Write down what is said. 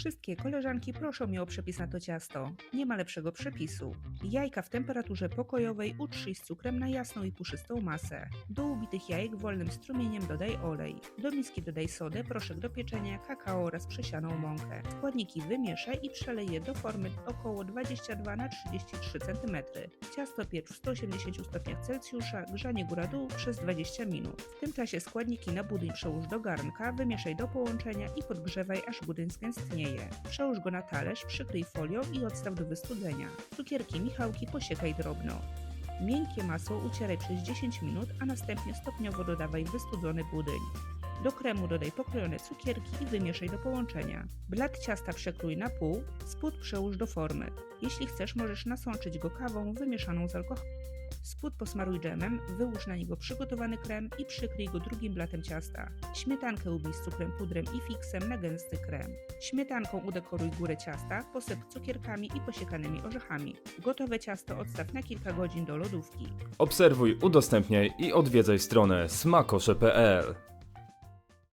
Wszystkie koleżanki proszą mnie o przepis na to ciasto. Nie ma lepszego przepisu. Jajka w temperaturze pokojowej utrzyj z cukrem na jasną i puszystą masę. Do ubitych jajek wolnym strumieniem dodaj olej. Do miski dodaj sodę, proszek do pieczenia, kakao oraz przesianą mąkę. Składniki wymieszaj i przelej je do formy około 22 na 33 cm. Ciasto piecz w 180 stopniach Celsjusza, grzanie góra-dół przez 20 minut. W tym czasie składniki na budyń przełóż do garnka, wymieszaj do połączenia i podgrzewaj aż budyń zgęstnieje. Przełóż go na talerz, przykryj folią i odstaw do wystudzenia. Cukierki Michałki posiekaj drobno. Miękkie masło ucieraj przez 10 minut, a następnie stopniowo dodawaj wystudzony budyń. Do kremu dodaj pokrojone cukierki i wymieszaj do połączenia. Blat ciasta przekrój na pół, spód przełóż do formy. Jeśli chcesz, możesz nasączyć go kawą wymieszaną z alkoholem. Spód posmaruj dżemem, wyłóż na niego przygotowany krem i przykryj go drugim blatem ciasta. Śmietankę ubij z cukrem pudrem i fiksem na gęsty krem. Śmietanką udekoruj górę ciasta, posyp cukierkami i posiekanymi orzechami. Gotowe ciasto odstaw na kilka godzin do lodówki. Obserwuj, udostępniaj i odwiedzaj stronę smakosze.pl